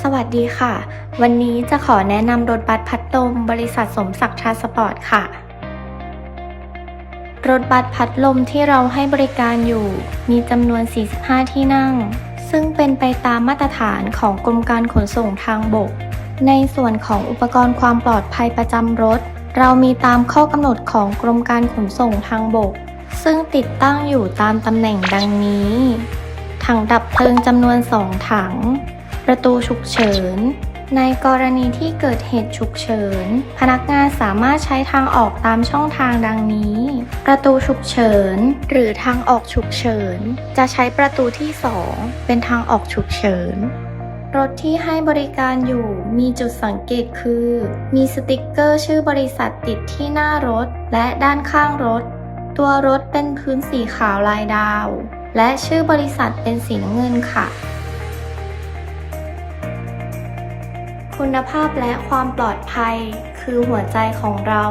สวัสดีค่ะ วันนี้จะขอแนะนำรถบัสพัดลมบริษัทสมศักดิ์ทราสปอร์ตค่ะ รถบัสพัดลมที่เราให้บริการอยู่ มีจำนวน 45 ที่นั่ง ซึ่งเป็นไปตามมาตรฐานของกรมการขนส่งทางบก ในส่วนของอุปกรณ์ความปลอดภัยประจำรถ เรามีตามข้อกำหนดของกรมการขนส่งทางบก ซึ่งติดตั้งอยู่ตามตำแหน่งดังนี้ ถังดับเพลิงจำนวน 2 ถัง ประตูฉุกเฉิน ในกรณีที่เกิดเหตุฉุกเฉิน พนักงานสามารถใช้ทางออกตามช่องทางดังนี้ ประตูฉุกเฉิน หรือทางออกฉุกเฉิน จะใช้ประตูที่ 2 เป็นทางออกฉุกเฉินรถที่ให้บริการอยู่มีจุดสังเกตคือ มีสติกเกอร์ชื่อบริษัทติดที่หน้ารถและด้านข้างรถ ตัวรถเป็นพื้นสีขาวลายดาว และชื่อบริษัทเป็นสีน้ำเงินค่ะ คุณภาพและความปลอดภัยคือหัวใจของเรา